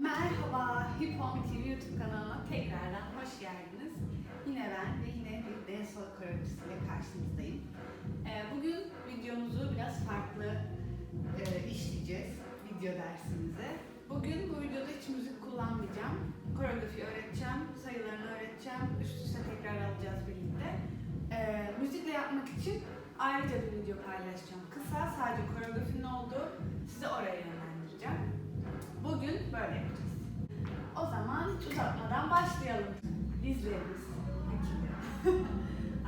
Merhaba, Hip Home TV YouTube kanalına tekrardan hoş geldiniz. Yine ben ve yine bir solo koreografisiyle karşınızdayım. Ee, bugün videomuzu biraz farklı e, işleyeceğiz, video dersimize. Bugün bu videoda hiç müzik kullanmayacağım. Koreografi öğreteceğim, sayılarını öğreteceğim, üst üste tekrar alacağız birlikte. Ee, müzikle yapmak için ayrıca bir video paylaşacağım. Kısa, sadece koreografinin olduğu, sizi oraya yönlendireceğim. Bugün böyle yapacağız. O zaman uzatmadan başlayalım. Dizlerimiz.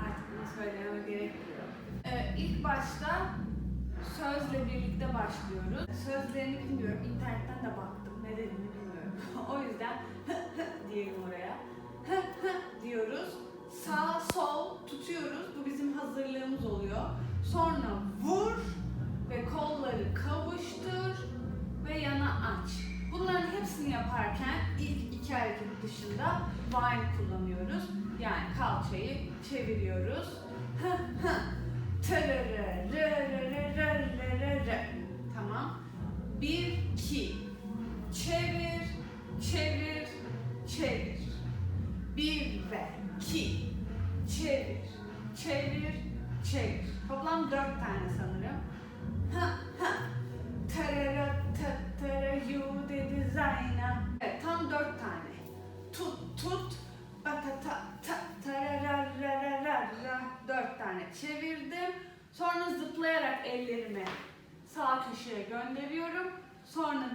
Artık bunu söylememe gerekmiyor. Ee, ilk başta sözle birlikte başlıyoruz. Sözlerini bilmiyorum. internetten de baktım. Ne dediğini bilmiyorum. o yüzden diyelim oraya. diyoruz. Sağ sol tutuyoruz. Bu bizim hazırlığımız oluyor. Sonra vur ve kolları kavuştur ve yana aç. Bunların hepsini yaparken ilk iki hareket dışında while kullanıyoruz. Yani kalçayı çeviriyoruz. Tırırı,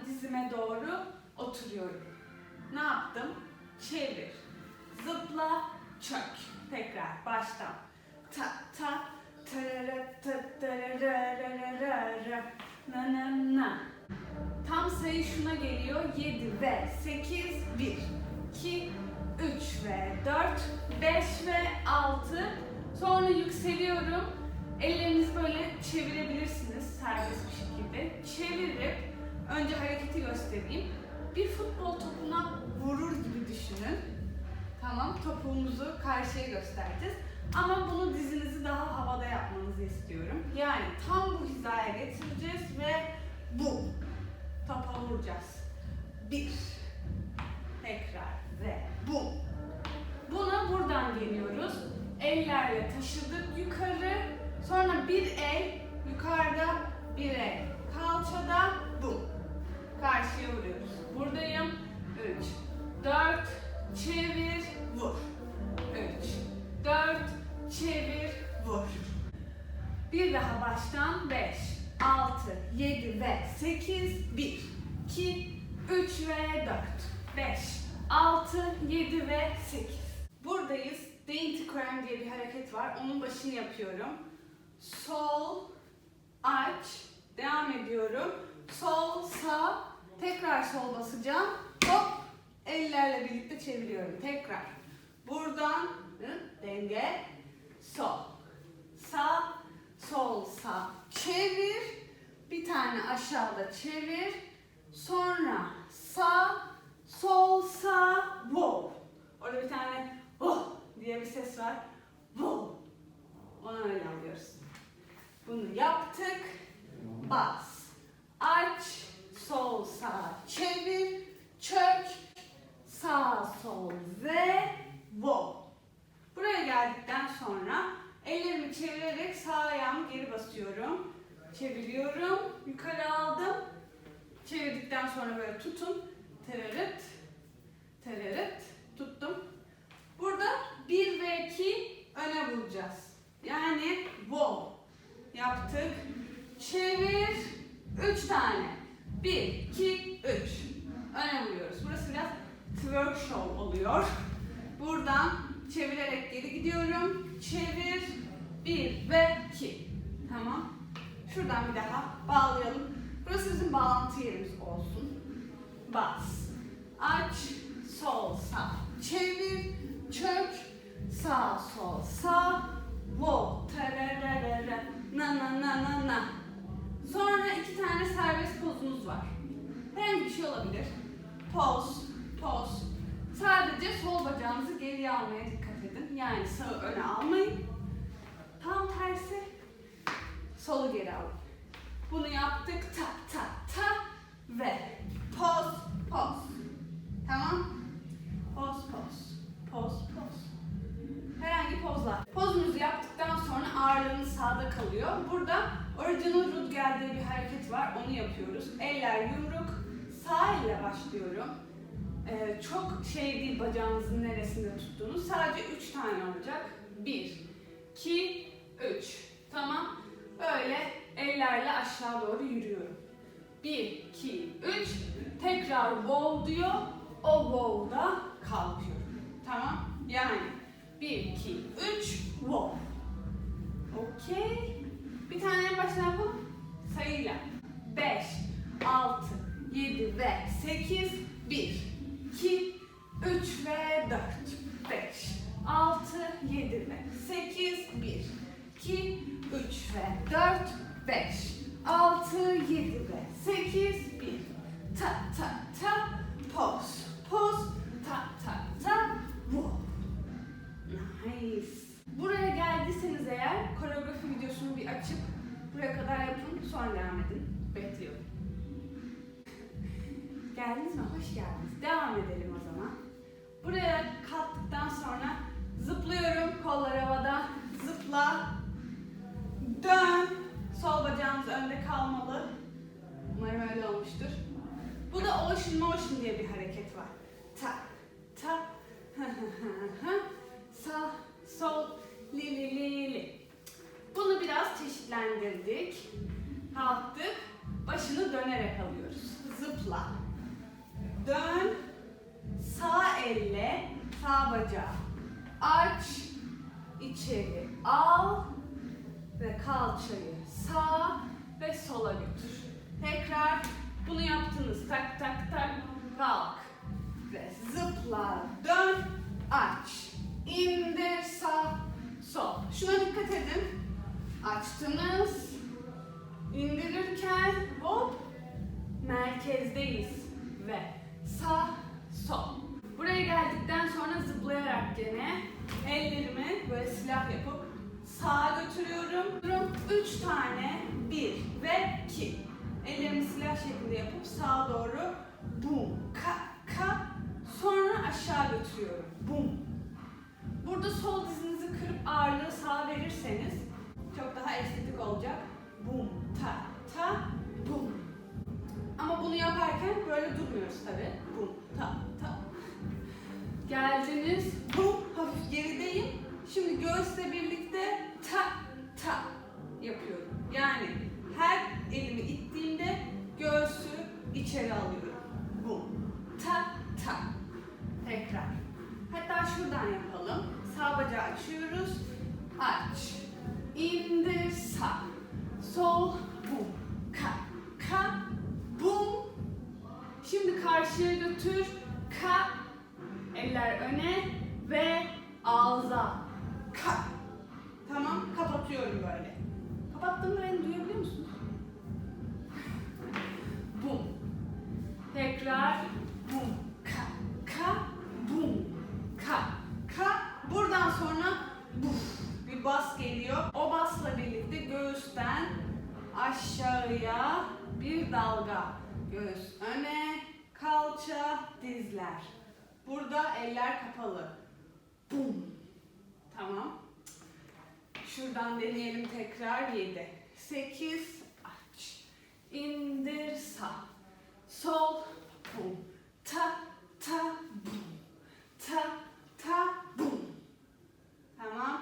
dizime doğru oturuyorum. Ne yaptım? Çevir. Zıpla, çök. Tekrar baştan. Ta ta tarara ta tararararara na na na. Tam sayı şuna geliyor. 7 ve 8, 1, 2, 3 ve 4, 5 ve 6. Sonra yükseliyorum. Ellerinizi böyle çevirebilirsiniz serbest bir şekilde. Çevirip önce hareketi göstereyim. Bir futbol topuna vurur gibi düşünün. Tamam, topuğumuzu karşıya göstereceğiz. Ama bunu dizinizi daha havada yapmanızı istiyorum. Yani tam bu hizaya getireceğiz ve bu. Topa vuracağız. Bir. Tekrar ve bu. Buna buradan geliyoruz. Ellerle taşıdık yukarı. Sonra bir el yukarıda, bir el kalçada, bu. Karşıya vuruyoruz. Buradayım. Üç, dört, çevir, vur. Üç, dört, çevir, vur. Bir daha baştan 5, 6, 7 ve 8, 1, 2, 3 ve 4, 5, 6, 7 ve 8. Buradayız. Dainty Cram diye bir hareket var. Onun başını yapıyorum. Sol, aç, devam ediyorum. Sol, sağ, tekrar sol basacağım. Hop, ellerle birlikte çeviriyorum. Tekrar. Buradan denge, sol, sağ, sol, sağ. Çevir. Bir tane aşağıda çevir. Sonra sağ, sol, sağ, wow. Orada bir tane oh diye bir ses var. Wow. Onu öyle alıyoruz. Bunu yaptık. Bas. Aç. Sol, sağ. Çevir. Çök. Sağ, sol ve wow. Buraya geldikten sonra ellerimi çevirerek sağ ayağımı geri basıyorum. Çeviriyorum. Yukarı aldım. Çevirdikten sonra böyle tutun. Tererıt. Tererıt. Tuttum. Burada 1 ve 2 öne vuracağız. Yani wow. Yaptık. Çevir. 3 tane. 1, 2, 3. Öne vuruyoruz. Burası biraz twerk show oluyor. Buradan çevirerek geri gidiyorum. Çevir. 1 ve 2. Tamam. Şuradan bir daha bağlayalım. Burası bizim bağlantı yerimiz olsun. Bas. Aç. Sol sağ. Çevir. Çök. Sağ sol sağ. Wo. Tererere. Na na na na na. Sonra iki tane serbest pozumuz var. Herhangi bir şey olabilir. Poz, poz. Sadece sol bacağınızı geriye almaya dikkat edin. Yani sağı öne almayın. Tam tersi solu geri alın. Bunu yaptık ta ta ta ve poz poz Tamam. Poz poz. Poz poz. Herhangi pozlar. Pozumuzu yaptıktan sonra ağırlığımız sağda kalıyor. Burada original root geldiği bir hareket var. Onu yapıyoruz. Eller yumruk. Sağ elle başlıyorum. Ee, çok şey değil bacağınızın neresinde tuttuğunuz. Sadece 3 tane olacak. 1, 2, 3. Tamam. Böyle ellerle aşağı doğru yürüyorum. 1, 2, 3. Tekrar wow diyor. O wow'da kalkıyorum. Tamam. Yani 1, 2, 3, wow. Okey. Bir tane en baştan. Sayıyla. 5, 6, 7 ve 8, 1, 2, 3 ve 4, 5, 6, 7 ve 8, 1, 2, 3 ve 4, 5, 6, 7 ve 8, 1, ta ta ta, poz, poz, ta ta ta, wow. Nice. Buraya geldiyseniz eğer koreografi videosunu bir açıp buraya kadar yapın. Sonra devam edin. Bekliyorum. Geldiniz mi? Hoş geldiniz. Devam edelim o zaman. Buraya kalktıktan sonra zıplıyorum. Kollar havada. Zıpla. Dön. Sol bacağınız önde kalmalı. Umarım öyle olmuştur. Bu da ocean motion diye bir hareket var. Ta, ta, sağ, sol, li li li li. Bunu biraz çeşitlendirdik. Kalktık. Başını dönerek alıyoruz. Zıpla. Dön. Sağ elle sağ bacağı aç. içeri al ve kalçayı sağ ve sola götür. Tekrar bunu yaptınız. Tak tak tak kalk ve zıpla dön aç indir sağ sol. Şuna dikkat edin. Açtınız. indirirken hop merkezdeyiz ve sağ sol. Buraya geldikten sonra zıplayarak gene ellerimi böyle silah yapıp sağa götürüyorum. Durum 3 tane 1 ve 2. Ellerimi silah şeklinde yapıp sağa doğru bum ka ka sonra aşağı götürüyorum. Bum. Burada sol dizinizi kırıp ağırlığı sağa verirseniz çok daha estetik olacak. Bum ta ta bum. Ama bunu yaparken böyle durmuyoruz tabi. Bum ta ta. Geldiniz. Bum hafif gerideyim. Şimdi göğüsle birlikte ta ta yapıyorum. Yani her elimi ittiğimde göğsü içeri alıyorum. Bum ta ta. Tekrar. Hatta şuradan yapalım. Sağ bacağı açıyoruz. Aç. İndir sağ. Sol. Ağza. Ka. Tamam. Kapatıyorum böyle. Kapattığımda beni duyabiliyor musunuz? Bum. Tekrar. Bum. Ka. Ka. Bum. Ka. Ka. Buradan sonra buf bir bas geliyor. O basla birlikte göğüsten aşağıya bir dalga. Göğüs öne, kalça, dizler. Burada eller kapalı. Bum. Tamam. Şuradan deneyelim tekrar 7. 8 aç. İndir sağ. Sol. Bum. Ta ta bum. Ta ta bum. Tamam.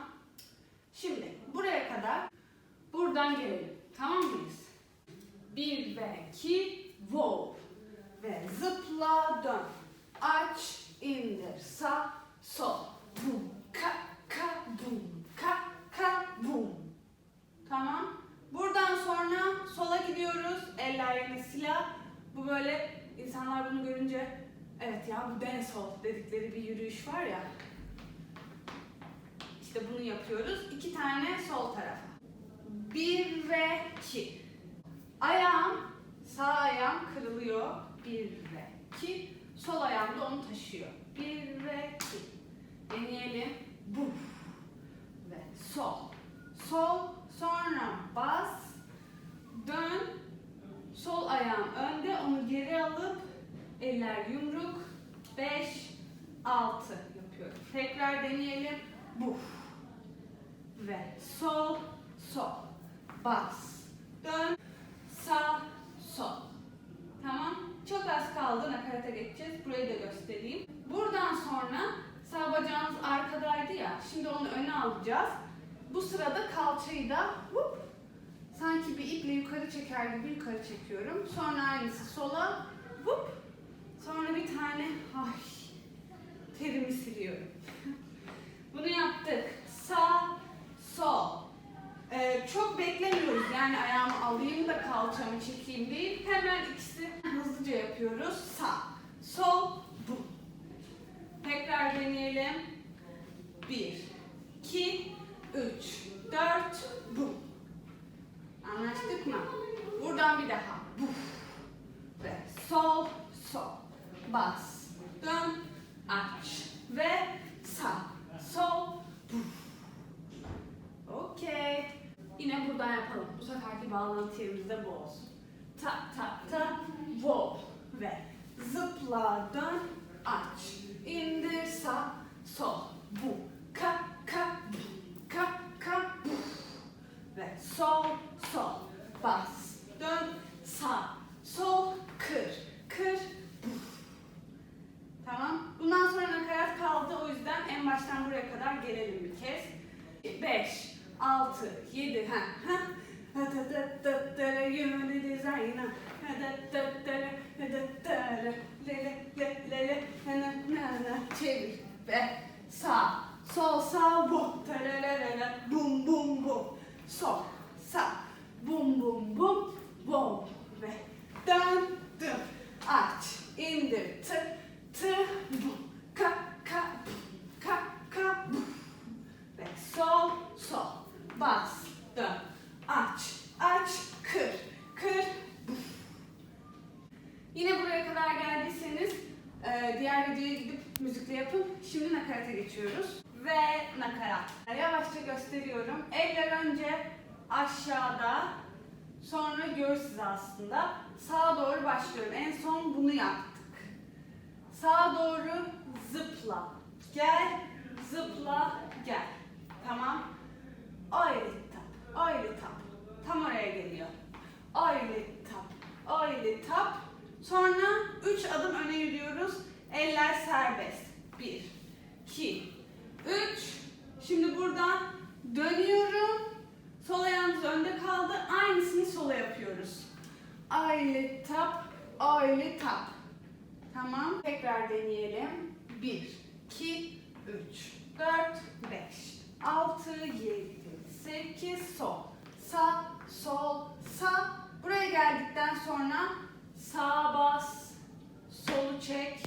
Şimdi buraya kadar buradan gelelim. Tamam mıyız? Bir ve iki, wow. Ve zıpla dön. Aç, indir, sağ, sol. Bum, ka, ka, bum, ka, ka, bum. Tamam. Buradan sonra sola gidiyoruz. Eller yerine silah. Bu böyle insanlar bunu görünce evet ya bu dancehall dedikleri bir yürüyüş var ya. İşte bunu yapıyoruz. İki tane sol tarafa. Bir ve iki. Ayağım, sağ ayağım kırılıyor. Bir ve iki. Sol ayağım da onu taşıyor. Bir ve iki. Deneyelim. Buf. Ve sol. Sol. Sonra bas. Dön. Sol ayağım önde. Onu geri alıp eller yumruk. 5, 6 yapıyorum. Tekrar deneyelim. Buf. Ve sol, sol. Bas. Dön. Sağ, sol. Tamam. Çok az kaldı. Nakarata geçeceğiz. Burayı da göstereyim. Buradan sonra sağ bacağınız arkadaydı ya. Şimdi onu öne alacağız. Bu sırada kalçayı da hup, sanki bir iple yukarı çeker gibi yukarı çekiyorum. Sonra aynısı sola. Hup. Sonra bir tane ay terimi siliyorum. Bunu yaptık. Sağ, sol. Ee, çok beklemiyoruz. Yani ayağımı alayım da kalçamı çekeyim değil. Hemen ikisi hızlıca yapıyoruz. Sağ, sol, bu. Tekrar deneyelim. Bir, iki, üç, dört, bu. Anlaştık mı? Buradan bir daha. Bu. Ve sol, sol. Bas, dön, aç. Ve sağ, sol, bu. Okey. Yine buradan yapalım. Bu seferki bağlantı yerimizde bu olsun. Ta ta ta vol ve zıpla dön aç. İndir sağ sol bu ka ka bu ka ka bu ve sol sol bas dön sağ sol kır kır bu. Tamam. Bundan sonra nakarat kaldı. O yüzden en baştan buraya kadar gelelim bir kez. 5, 6, 7, ha ha. Çevir ve sağ, sol, sağ, bu. Bum bum bum. Sol, sağ, bum bum bum, bum. Ve dön, dön. Aç, indir, tı, tı, bu. Ka, ka, bu. ka, ka, bu. Ve sol, sol. Bas, dön. Aç, aç, kır, kır, bu. Yine buraya kadar geldiyseniz e, diğer videoya gidip müzikle yapın. Şimdi nakarata geçiyoruz. Ve nakarat. Yavaşça gösteriyorum. Eller önce aşağıda, sonra göğüs hizasında. Sağa doğru başlıyorum. En son bunu yaptık. Sağa doğru zıpla. Gel, zıpla, gel. Tamam. Öyle tap, öyle tap. Tam oraya geliyor. Öyle tap, öyle tap. Sonra üç adım öne yürüyoruz. Eller serbest. Bir, iki, üç. Şimdi buradan dönüyorum. Sol ayağımız önde kaldı. Aynısını sola yapıyoruz. Öyle tap, öyle tap. Tamam. Tekrar deneyelim. 1, 2, 3, 4, 5, 6, 7, 8, sol. Sağ, sol, sağ. Buraya geldikten sonra sağa bas, solu çek.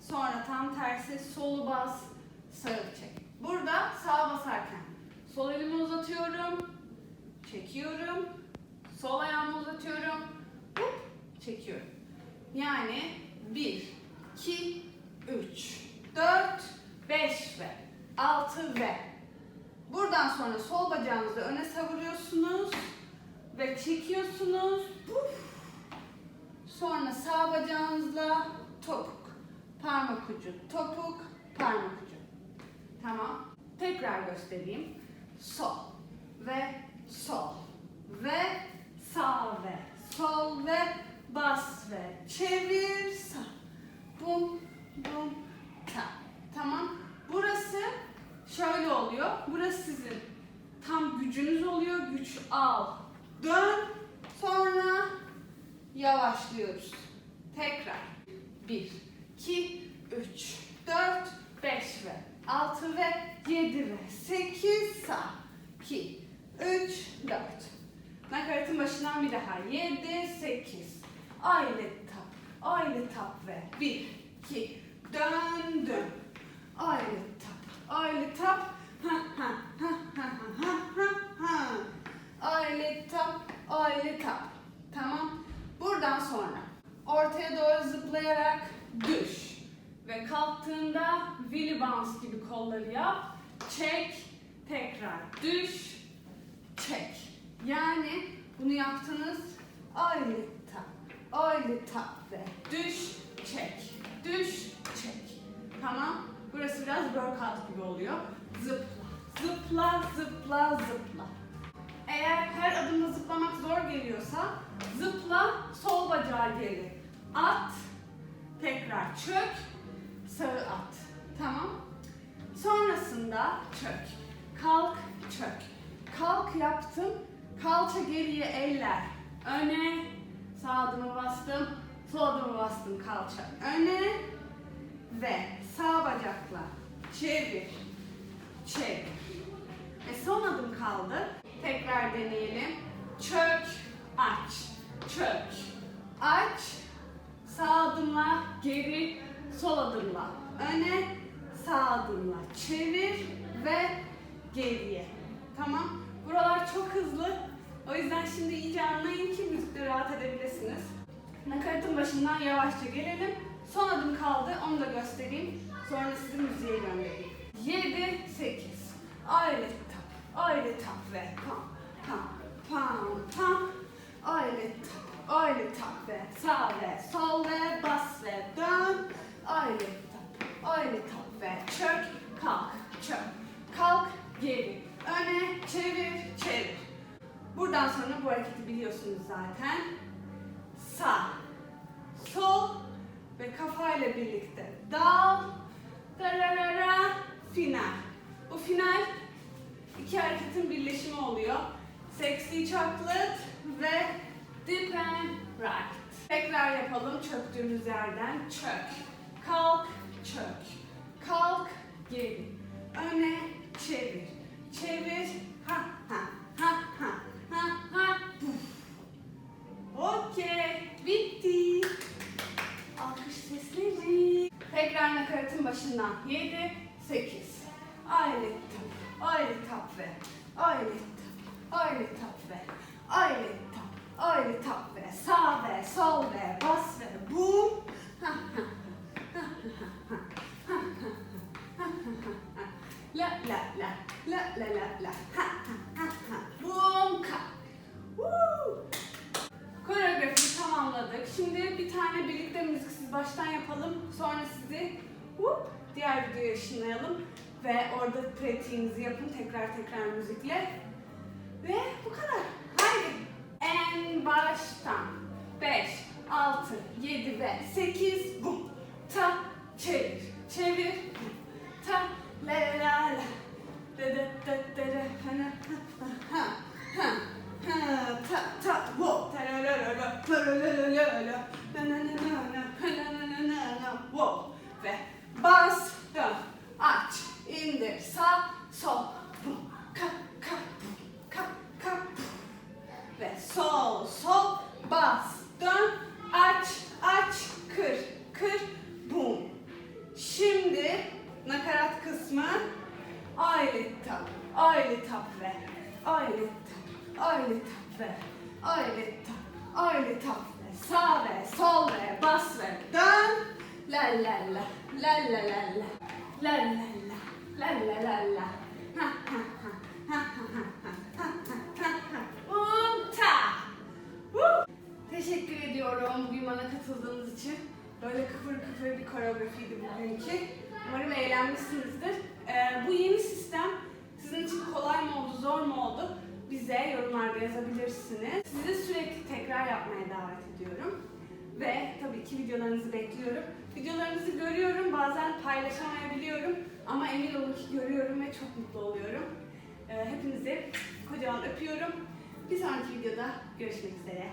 Sonra tam tersi solu bas, sağı çek. Burada sağa basarken sol elimi uzatıyorum, çekiyorum. Sol ayağımı uzatıyorum, hop, çekiyorum. Yani 1, 2, 3, 4, 5 ve 6 ve buradan sonra sol bacağınızı öne savuruyorsunuz ve çekiyorsunuz. Puf. Sonra sağ bacağınızla topuk, parmak ucu, topuk, parmak ucu. Tamam. Tekrar göstereyim. Sol ve sol ve sağ ve sol ve bas ve çevir sağ. Bum bum ta. Tamam. Burası şöyle oluyor. Burası sizin tam gücünüz oluyor. Güç al. Dön. Sonra yavaşlıyoruz. Tekrar. 1, 2, 3, 4, 5 ve 6 ve 7 ve 8 sağ. 2, 3, 4. Nakaratın başından bir daha. 7, 8. Aile tap. Aile tap ve 1, 2, döndüm. Aile tap. Aile tap. Ha ha ha ha ha ha ha. Aile tap. Aile tap. Tamam. Buradan sonra ortaya doğru zıplayarak düş. Ve kalktığında Willy Bounce gibi kolları yap. Çek. Tekrar düş. Çek. Yani bunu yaptınız. Aile tap. Aile tap ve düş. Çek. düş, çek. Tamam. Burası biraz workout gibi oluyor. Zıpla, zıpla, zıpla, zıpla. Eğer her adımda zıplamak zor geliyorsa zıpla, sol bacağı geri. At, tekrar çök, sağı at. Tamam. Sonrasında çök. Kalk, çök. Kalk yaptım. Kalça geriye eller. Öne, sağ adımı bastım. Sol adımı bastım kalça. Öne ve sağ bacakla çevir. Çevir. Ve son adım kaldı. Tekrar deneyelim. Göstereyim. Sonra sizi müziğe göndereyim. 7, 8. Aile tap. Aile tap ve pam pam pam pam. Aile tap. Aile tap ve sağ ve sol ve bas ve dön. Aile tap. Aile tap ve çök. Kalk. Çök. Kalk. Geri. Öne. Çevir. Çevir. Buradan sonra bu hareketi biliyorsunuz zaten. Sağ, sol ve kafayla birlikte dal, dararara, final. Bu final iki hareketin birleşimi oluyor. Sexy chocolate ve dip and right. Tekrar yapalım çöktüğümüz yerden. Çök, kalk, çök, kalk, geri, öne, çevir, çevir, başına 7, 8. Aynı tap, aynı tap ve aynı tap, aynı tap ve aynı tap, tap ve sağ ve sol ve bas ve boom. la la la la la la la ha ha ha ha boom ka. Woo. Koreografiyi tamamladık. Şimdi bir tane birlikte müziksiz baştan yapalım. Sonra sizi diğer videoya ışınlayalım. Ve orada pratiğinizi yapın tekrar tekrar müzikle. Ve bu kadar. Haydi. En baştan. 5, 6, 7 ve 8. Bum. Ta. Çevir. Çevir. Ta. La la la la. Da da da da da. Ha ha ha. Ha. Ta ta wo ta la la la la la la la la la na na na na na na na na wo kıfır bir koreografiydi bugünkü. Umarım eğlenmişsinizdir. Ee, bu yeni sistem sizin için kolay mı oldu, zor mu oldu? Bize yorumlarda yazabilirsiniz. Sizi sürekli tekrar yapmaya davet ediyorum. Ve tabii ki videolarınızı bekliyorum. Videolarınızı görüyorum, bazen paylaşamayabiliyorum. Ama emin olun ki görüyorum ve çok mutlu oluyorum. Ee, hepinizi kocaman öpüyorum. Bir sonraki videoda görüşmek üzere.